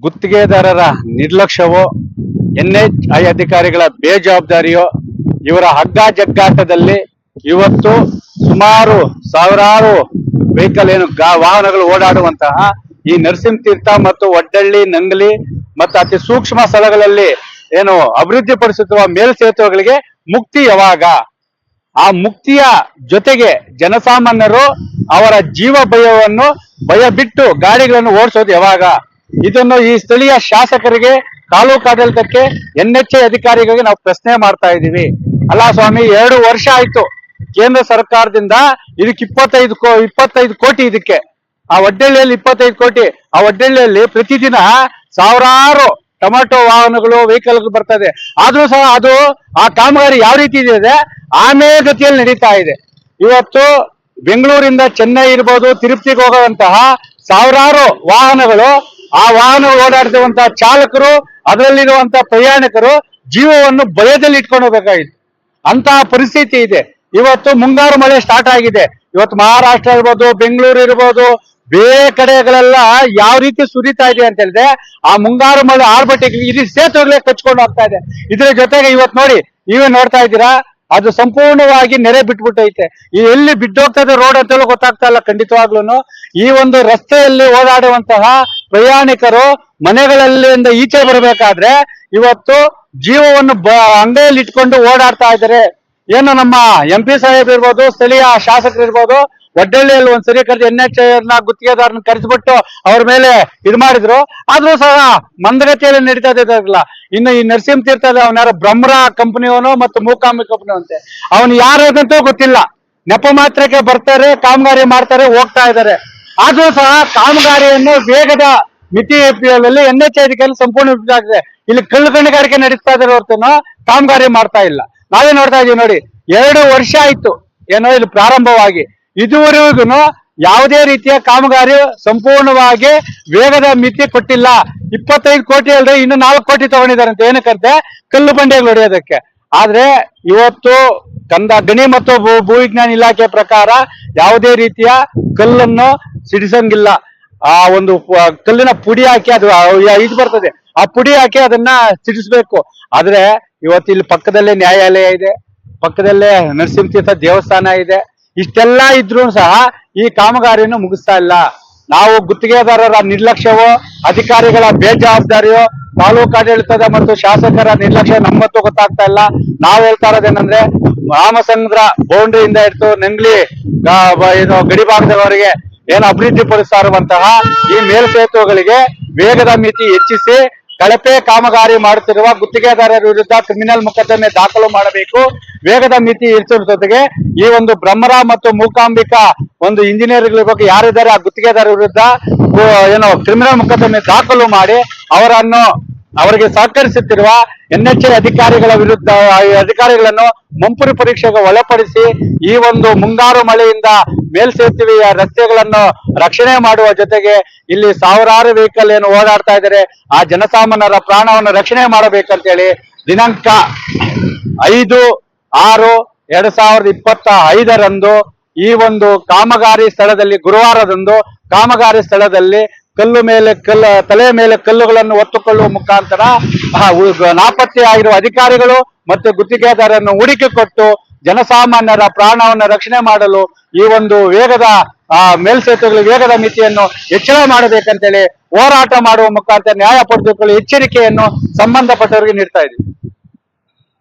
ಗುತ್ತಿಗೆದಾರರ ನಿರ್ಲಕ್ಷ್ಯವೋ, NH I ಅಧಿಕಾರಿಗಳ ಬೇಜವಾಬ್ದಾರಿಯೋ, ಇವರ ಹಗ್ಗ ಜಗ್ಗಾಟದಲ್ಲಿ ಇವತ್ತು ಸುಮಾರು ಸಾವಿರಾರು ವೆಹಿಕಲ್ ಏನು ಗಾ- ವಾಹನಗಳು ಓಡಾಡುವಂತಹ ಈ ನರಸಿಂಹ ತೀರ್ಥ ಮತ್ತು ಒಡ್ಡಳ್ಳಿ, ನಂಗಲಿ ಮತ್ತು ಅತಿ ಸೂಕ್ಷ್ಮ ಸ್ಥಳಗಳಲ್ಲಿ ಏನು ಅಭಿವೃದ್ಧಿಪಡಿಸುತ್ತಿರುವ ಮೇಲ್ಸೇತುವೆಗಳಿಗೆ ಮುಕ್ತಿ ಯಾವಾಗ? ಆ ಮುಕ್ತಿಯ ಜೊತೆಗೆ ಜನಸಾಮಾನ್ಯರು ಅವರ ಜೀವ ಭಯವನ್ನು ಭಯ ಬಿಟ್ಟು ಗಾಡಿಗಳನ್ನು ಓಡಿಸೋದು ಯಾವಾಗ? ಇದನ್ನು ಈ ಸ್ಥಳೀಯ ಶಾಸಕರಿಗೆ ತಾಲೂಕು ಆಡಳಿತಕ್ಕೆ ಎನ್ ಎಚ್ ಎ ಅಧಿಕಾರಿಗಳಿಗೆ ನಾವು ಪ್ರಶ್ನೆ ಮಾಡ್ತಾ ಇದ್ದೀವಿ. ಅಲ್ಲ ಸ್ವಾಮಿ, ಎರಡು ವರ್ಷ ಆಯ್ತು. ಕೇಂದ್ರ ಸರ್ಕಾರದಿಂದ ಇದಕ್ಕೆ ಇಪ್ಪತ್ತೈದು ಕೋ, ಇಪ್ಪತ್ತೈದು ಕೋಟಿ ಇದಕ್ಕೆ. ಆ ಒಡ್ಡಳ್ಳಿಯಲ್ಲಿ ಇಪ್ಪತ್ತೈದು ಕೋಟಿ. ಆ ಒಡ್ಡಳ್ಳಿಯಲ್ಲಿ ಪ್ರತಿದಿನ ಸಾವಿರಾರು ಟೊಮೆಟೊ ವಾಹನಗಳು, ವೆಹಿಕಲ್ಗಳು ಬರ್ತದೆ. ಆದ್ರೂ ಸಹ ಅದು ಆ ಕಾಮಗಾರಿ ಯಾವ ರೀತಿ ಇದೆ? ಆಮೇಲೆ ಗತಿಯಲ್ಲಿ ನಡೀತಾ ಇದೆ. ಇವತ್ತು ಬೆಂಗಳೂರಿಂದ ಚೆನ್ನೈ ಇರ್ಬೋದು, ತಿರುಪ್ತಿಗೆ ಹೋಗುವಂತಹ ಸಾವಿರಾರು ವಾಹನಗಳು ಆ ವಾಹನ ಓಡಾಡ್ತಿರುವಂತಹ ಚಾಲಕರು ಅದರಲ್ಲಿರುವಂತಹ ಪ್ರಯಾಣಿಕರು ಜೀವವನ್ನು ಭಯದಲ್ಲಿ ಇಟ್ಕೊಂಡು ಹೋಗ್ಬೇಕಾಗಿತ್ತು. ಅಂತಹ ಪರಿಸ್ಥಿತಿ ಇದೆ. ಇವತ್ತು ಮುಂಗಾರು ಮಳೆ ಸ್ಟಾರ್ಟ್ ಆಗಿದೆ. ಇವತ್ತು ಮಹಾರಾಷ್ಟ್ರ ಇರ್ಬೋದು, ಬೆಂಗಳೂರು ಇರ್ಬೋದು, ಬೇರೆ ಕಡೆಗಳೆಲ್ಲ ಯಾವ ರೀತಿ ಸುರಿತಾ ಇದೆ ಅಂತ ಹೇಳಿದ್ರೆ ಆ ಮುಂಗಾರು ಮಳೆ ಆರ್ಭಟಿಗೆ ಇದು ಸೇತುವೆಗಳೇ ಕಚ್ಕೊಂಡು ಹೋಗ್ತಾ ಇದೆ. ಇದ್ರ ಜೊತೆಗೆ ಇವತ್ತು ನೋಡಿ, ನೀವೇ ನೋಡ್ತಾ ಇದ್ದೀರಾ, ಅದು ಸಂಪೂರ್ಣವಾಗಿ ನೆರೆ ಬಿಟ್ಬಿಟ್ಟೈತೆ. ಎಲ್ಲಿ ಬಿದ್ದೋಗ್ತದೆ ರೋಡ್ ಅಂತಲೂ ಗೊತ್ತಾಗ್ತಾ ಇಲ್ಲ ಖಂಡಿತವಾಗ್ಲೂ ಈ ಒಂದು ರಸ್ತೆಯಲ್ಲಿ ಓಡಾಡುವಂತಹ ಪ್ರಯಾಣಿಕರು ಮನೆಗಳಲ್ಲಿಂದ ಈಚೆ ಬರಬೇಕಾದ್ರೆ ಇವತ್ತು ಜೀವವನ್ನು ಅಂಗೈಯಲ್ಲಿ ಇಟ್ಕೊಂಡು ಓಡಾಡ್ತಾ ಇದ್ದಾರೆ. ಏನು ನಮ್ಮ ಎಂ ಪಿ ಸಾಹೇಬ್ ಇರ್ಬೋದು, ಸ್ಥಳೀಯ ಶಾಸಕರು ಇರ್ಬೋದು ಒಡ್ಡಳ್ಳಿಯಲ್ಲಿ ಒಂದ್ಸರಿ ಕರೆದು ಎನ್ ಎಚ್ ಐನ ಗುತ್ತಿಗೆದಾರನ ಕರೆಸ್ಬಿಟ್ಟು ಅವ್ರ ಮೇಲೆ ಇದು ಮಾಡಿದ್ರು. ಆದ್ರೂ ಸಹ ಮಂದಗತಿಯಲ್ಲಿ ನಡೀತಾ ಇದ್ದಾಗಲ್ಲ. ಇನ್ನು ಈ ನರಸಿಂಹ ತೀರ್ಥದ ಅವನಾರ ಬ್ರಹ್ಮರ ಕಂಪನಿಯವನು ಮತ್ತು ಮೂಕಾಂಬಿ ಕಂಪನಿ ಅಂತೆ ಅವನು ಯಾರಂತೂ ಗೊತ್ತಿಲ್ಲ. ನೆಪ ಮಾತ್ರಕ್ಕೆ ಬರ್ತಾರೆ, ಕಾಮಗಾರಿ ಮಾಡ್ತಾರೆ, ಹೋಗ್ತಾ ಇದ್ದಾರೆ. ಆದ್ರೂ ಸಹ ಕಾಮಗಾರಿಯನ್ನು ವೇಗದ ಮಿತಿಯಲ್ಲಿ ಎನ್ ಎಚ್ ಸಂಪೂರ್ಣ ಆಗಿದೆ. ಇಲ್ಲಿ ಕಲ್ಲು ಗಣಿಗಾರಿಕೆ ನಡೆಸ್ತಾ ಇದ್ದಾರೆ ಹೊರತುನು ಕಾಮಗಾರಿ ಮಾಡ್ತಾ ಇಲ್ಲ. ನಾವೇ ನೋಡ್ತಾ ಇದೀವಿ ನೋಡಿ, ಎರಡು ವರ್ಷ ಆಯ್ತು ಏನೋ ಇಲ್ಲಿ ಪ್ರಾರಂಭವಾಗಿ. ಇದುವರೆಗೂ ಯಾವುದೇ ರೀತಿಯ ಕಾಮಗಾರಿ ಸಂಪೂರ್ಣವಾಗಿ ವೇಗದ ಮಿತಿ ಕೊಟ್ಟಿಲ್ಲ. ಇಪ್ಪತ್ತೈದು ಕೋಟಿ ಅಲ್ಲದೆ ಇನ್ನು ನಾಲ್ಕು ಕೋಟಿ ತಗೊಂಡಿದ್ದಾರೆ ಅಂತ ಏನಕ್ಕಂತೆ ಕಲ್ಲು ಬಂಡೆಗಳು ಹೊಡೆಯೋದಕ್ಕೆ. ಆದ್ರೆ ಇವತ್ತು ಕಂದ ಗಣಿ ಮತ್ತು ಭೂ ಭೂವಿಜ್ಞಾನ ಇಲಾಖೆ ಪ್ರಕಾರ ಯಾವುದೇ ರೀತಿಯ ಕಲ್ಲನ್ನು ಸಿಡಿಸಂಗಿಲ್ಲ ಆ ಒಂದು ಕಲ್ಲಿನ ಪುಡಿ ಹಾಕಿ ಅದು ಇದು ಬರ್ತದೆ. ಆ ಪುಡಿ ಹಾಕಿ ಅದನ್ನ ಸಿಡಿಸ್ಬೇಕು. ಆದ್ರೆ ಇವತ್ತು ಇಲ್ಲಿ ಪಕ್ಕದಲ್ಲೇ ನ್ಯಾಯಾಲಯ ಇದೆ. ಪಕ್ಕದಲ್ಲೇ ನರಸಿಂಹತೀರ್ಥ ದೇವಸ್ಥಾನ ಇದೆ. ಇಷ್ಟೆಲ್ಲ ಇದ್ರೂ ಸಹ ಈ ಕಾಮಗಾರಿಯನ್ನು ಮುಗಿಸ್ತಾ ಇಲ್ಲ. ನಾವು ಗುತ್ತಿಗೆದಾರರ ನಿರ್ಲಕ್ಷ್ಯವೋ, ಅಧಿಕಾರಿಗಳ ಬೇಜವಾಬ್ದಾರಿಯೋ, ತಾಲೂಕು ಆಡಳಿತದ ಮತ್ತು ಶಾಸಕರ ನಿರ್ಲಕ್ಷ್ಯ ನಮ್ಮತ್ತು ಗೊತ್ತಾಗ್ತಾ ಇಲ್ಲ. ನಾವು ಹೇಳ್ತಾ ಇರೋದೇನಂದ್ರೆ ರಾಮಸಂದ್ರ ಬೌಂಡ್ರಿಯಿಂದ ಹಿಡಿದು ನಂಗ್ಲಿ ಏನು ಗಡಿ ಭಾಗದವರೆಗೆ ಏನು ಅಭಿವೃದ್ಧಿ ಪಡಿಸ್ತಾ ಇರುವಂತಹ ಈ ಮೇಲ್ಸೇತುವೆಗಳಿಗೆ ವೇಗದ ಮಿತಿ ಹೆಚ್ಚಿಸಿ ಕಳಪೆ ಕಾಮಗಾರಿ ಮಾಡುತ್ತಿರುವ ಗುತ್ತಿಗೆದಾರರ ವಿರುದ್ಧ ಕ್ರಿಮಿನಲ್ ಮೊಕದ್ದಮೆ ದಾಖಲು ಮಾಡಬೇಕು. ವೇಗದ ಮಿತಿ ಹೆಚ್ಚಿಸುವ ಜೊತೆಗೆ ಈ ಒಂದು ಬ್ರಹ್ಮರ ಮತ್ತು ಮೂಕಾಂಬಿಕಾ ಒಂದು ಇಂಜಿನಿಯರ್ಗಳ ಬಗ್ಗೆ ಯಾರಿದ್ದಾರೆ, ಆ ಗುತ್ತಿಗೆದಾರರ ವಿರುದ್ಧ ಏನು ಕ್ರಿಮಿನಲ್ ಮೊಕದ್ದಮೆ ದಾಖಲು ಮಾಡಿ ಅವರನ್ನು ಅವರಿಗೆ ಸಹಕರಿಸುತ್ತಿರುವ ಎನ್ ಎಚ್ ಅಧಿಕಾರಿಗಳ ವಿರುದ್ಧ ಅಧಿಕಾರಿಗಳನ್ನು ಮುಂಪುರಿ ಪರೀಕ್ಷೆಗೆ ಒಳಪಡಿಸಿ ಈ ಒಂದು ಮುಂಗಾರು ಮಳೆಯಿಂದ ಮೇಲ್ಸೇತುವೆಯ ರಸ್ತೆಗಳನ್ನು ರಕ್ಷಣೆ ಮಾಡುವ ಜೊತೆಗೆ ಇಲ್ಲಿ ಸಾವಿರಾರು ವೆಹಿಕಲ್ ಏನು ಓಡಾಡ್ತಾ ಇದ್ದಾರೆ. ಆ ಜನಸಾಮಾನ್ಯರ ಪ್ರಾಣವನ್ನು ರಕ್ಷಣೆ ಮಾಡಬೇಕಂತೇಳಿ ದಿನಾಂಕ ಐದು ಆರು ಎರಡ್ ಸಾವಿರದ ಇಪ್ಪತ್ತ ಐದರಂದು ಈ ಒಂದು ಕಾಮಗಾರಿ ಸ್ಥಳದಲ್ಲಿ ಗುರುವಾರದಂದು ಕಾಮಗಾರಿ ಸ್ಥಳದಲ್ಲಿ ಕಲ್ಲು ಮೇಲೆ ಕಲ್ಲು ತಲೆ ಮೇಲೆ ಕಲ್ಲುಗಳನ್ನು ಒತ್ತುಕೊಳ್ಳುವ ಮುಖಾಂತರ ನಾಪತ್ತೆ ಆಗಿರುವ ಅಧಿಕಾರಿಗಳು ಮತ್ತು ಗುತ್ತಿಗೆದಾರರನ್ನು ಹುಡುಕಿ ಕೊಟ್ಟು ಜನಸಾಮಾನ್ಯರ ಪ್ರಾಣವನ್ನು ರಕ್ಷಣೆ ಮಾಡಲು ಈ ಒಂದು ವೇಗದ, ಆ, ಮೇಲ್ಸೇತುವೆಗಳ, ವೇಗದ ಮಿತಿಯನ್ನು ಹೆಚ್ಚಳ ಮಾಡಬೇಕಂತೇಳಿ ಹೋರಾಟ ಮಾಡುವ ಮುಖಾಂತರ ನ್ಯಾಯ ಪಡೆದುಕೊಳ್ಳಿ ಎಚ್ಚರಿಕೆಯನ್ನು ಸಂಬಂಧಪಟ್ಟವರಿಗೆ ನೀಡ್ತಾ ಇದ್ದೀವಿ.